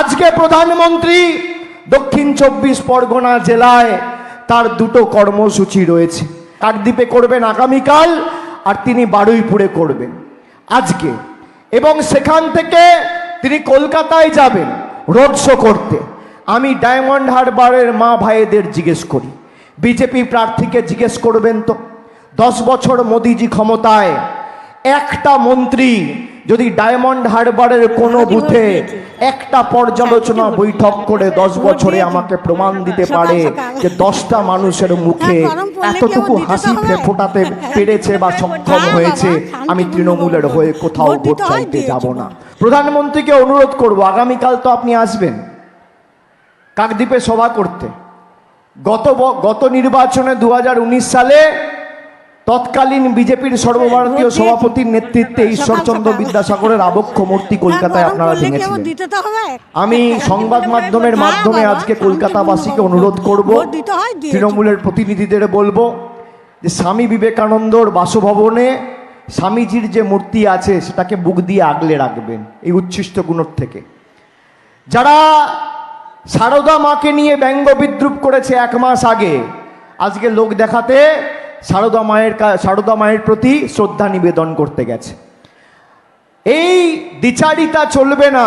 আজকে প্রধানমন্ত্রী দক্ষিণ চব্বিশ পরগনা জেলায় তার দুটো কর্মসূচি রয়েছে। কাকদ্বীপে করবেন আগামীকাল আর তিনি বারুইপুরে করবেন। আজকে। এবং সেখান থেকে তিনি কলকাতায় যাবেন রোড শো করতে। আমি ডায়মন্ড হারবারের মা ভাইদের জিজ্ঞেস করি। বিজেপি প্রার্থীকে জিজ্ঞেস করবেন তো? দশ বছর মোদিজি ক্ষমতায় একটা মন্ত্রী যদি ডায়মন্ড হারবারের কোনো বুথে একটা পর্যালোচনা বৈঠক করে দশ বছরে আমাকে প্রমাণ দিতে পারে যে দশটা মানুষের মুখে এতটুকু হাসি ফোটাতে পেরেছে বা সক্ষম হয়েছে আমি তৃণমূলের হয়ে কোথাও ভোট চাইতে যাব না। প্রধানমন্ত্রীকে অনুরোধ করব আগামীকাল তো আপনি আসবেন। কাকদ্বীপে সভা করতে। গত গত নির্বাচনে দু হাজার উনিশ সালে তৎকালীন বিজেপির সর্বভারতীয় সভাপতির নেতৃত্বে ঈশ্বরচন্দ্র বিদ্যাসাগরের আবক্ষ মূর্তি কলকাতায় আপনারা ভেঙেছিলেন হবে। আমি সংবাদ মাধ্যমের মাধ্যমে আজকে কলকাতাবাসীকে অনুরোধ করব। তৃণমূলের প্রতিনিধিদের বলব যে স্বামী বিবেকানন্দর বাসভবনে স্বামীজির যে মূর্তি আছে সেটাকে বুক দিয়ে আগলে রাখবেন এই উচ্ছিষ্ট গুণর থেকে। যারা সারদা মাকে নিয়ে ব্যঙ্গ বিদ্রুপ করেছে এক মাস আগে আজকে লোক দেখাতে সারদা মায়ের সারদা মায়ের প্রতি শ্রদ্ধা নিবেদন করতে গেছে। এই দ্বিচারিতা চলবে না।